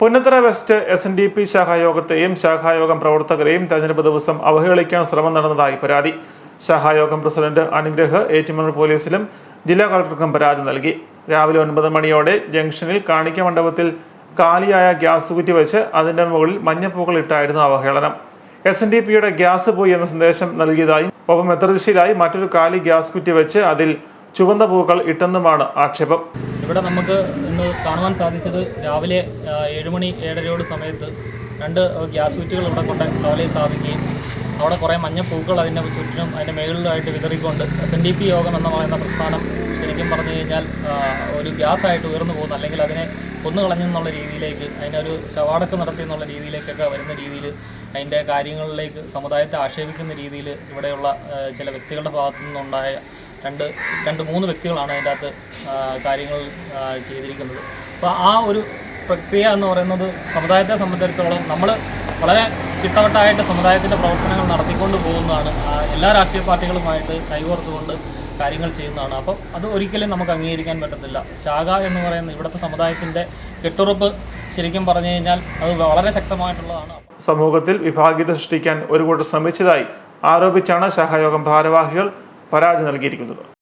Punnathara west S N D P ശാഖായോഗത്തെയും ശാഖായോഗം പ്രവർത്തകരെയും തെരഞ്ഞെടുപ്പ് ദിവസം അവഹേളിക്കാൻ ശ്രമം നടന്നതായി പരാതി. ശാഖായോഗം പ്രസിഡന്റ് അനുഗ്രഹ് ഏറ്റുമാനൂർ പോലീസിലും ജില്ലാ കളക്ടർക്കും പരാതി നൽകി. രാവിലെ ഒൻപത് മണിയോടെ ജംഗ്ഷനിൽ കാണിക്ക മണ്ഡപത്തിൽ കാലിയായ ഗ്യാസ് കുറ്റി വെച്ച് അതിന്റെ മുകളിൽ മഞ്ഞപ്പൂക്കൾ ഇട്ടായിരുന്നു അവഹേളനം. എസ് എൻ ഡി പിയുടെ ഗ്യാസ് പോയി എന്ന സന്ദേശം നൽകിയതായും ഒപ്പം എത്രദിശയിലായി മറ്റൊരു കാലി ഗ്യാസ് കുറ്റി വെച്ച് അതിൽ ചുവന്ന പൂക്കൾ ഇട്ടെന്നുമാണ് ആക്ഷേപം. ഇവിടെ നമുക്ക് ഇന്ന് കാണുവാൻ സാധിച്ചത് രാവിലെ ഏഴുമണി ഏഴ് മണി ഏഴരയോട് സമയത്ത് രണ്ട് ഗ്യാസ് വിറ്റുകൾ ഇവിടെ കൊണ്ട് കവലയിൽ സ്ഥാപിക്കുകയും അവിടെ കുറേ മഞ്ഞ പൂക്കൾ അതിന്റെ ചുറ്റിനും അതിന്റെ മേളിലായിട്ട് വിതറിക്കൊണ്ട് എസ് എൻ ഡി പി യോഗം എന്ന് പറയുന്ന പ്രസ്ഥാനം ശരിക്കും പറഞ്ഞു കഴിഞ്ഞാൽ ഒരു ഗ്യാസായിട്ട് ഉയർന്നു പോകുന്നു. അല്ലെങ്കിൽ അതിനെ കൊന്നുകളഞ്ഞെന്നുള്ള രീതിയിലേക്ക് അതിനൊരു ശവാടക്ക് നടത്തി എന്നുള്ള രീതിയിലേക്കൊക്കെ വരുന്ന രീതിയിൽ അതിന്റെ കാര്യങ്ങളിലേക്ക് സമുദായത്തെ ആക്ഷേപിക്കുന്ന രീതിയിൽ ഇവിടെയുള്ള ചില വ്യക്തികളുടെ ഭാഗത്തു നിന്നുണ്ടായ രണ്ട് രണ്ട് മൂന്ന് വ്യക്തികളാണ് അതിന്റെ അകത്ത് കാര്യങ്ങൾ ചെയ്തിരിക്കുന്നത്. അപ്പോൾ ആ ഒരു പ്രക്രിയ എന്ന് പറയുന്നത് സമുദായത്തെ സംബന്ധിച്ചിടത്തോളം നമ്മൾ വളരെ ചിട്ടവട്ടായിട്ട് സമുദായത്തിന്റെ പ്രവർത്തനങ്ങൾ നടത്തിക്കൊണ്ട് പോകുന്നതാണ്. എല്ലാ രാഷ്ട്രീയ പാർട്ടികളുമായിട്ട് കൈകോർത്തുകൊണ്ട് കാര്യങ്ങൾ ചെയ്യുന്നതാണ്. അപ്പം അത് ഒരിക്കലും നമുക്ക് അംഗീകരിക്കാൻ പറ്റത്തില്ല. ശാഖ എന്ന് പറയുന്ന ഇവിടുത്തെ സമുദായത്തിന്റെ കെട്ടുറപ്പ് ശരിക്കും പറഞ്ഞു കഴിഞ്ഞാൽ അത് വളരെ ശക്തമായിട്ടുള്ളതാണ്. സമൂഹത്തിൽ വിഭാഗീയത സൃഷ്ടിക്കാൻ ഒരു കൂട്ടം ശ്രമിച്ചതായി ആരോപിച്ചാണ് ശാഖായോഗം ഭാരവാഹികൾ പരാതി നൽകിയിരിക്കുന്നത്.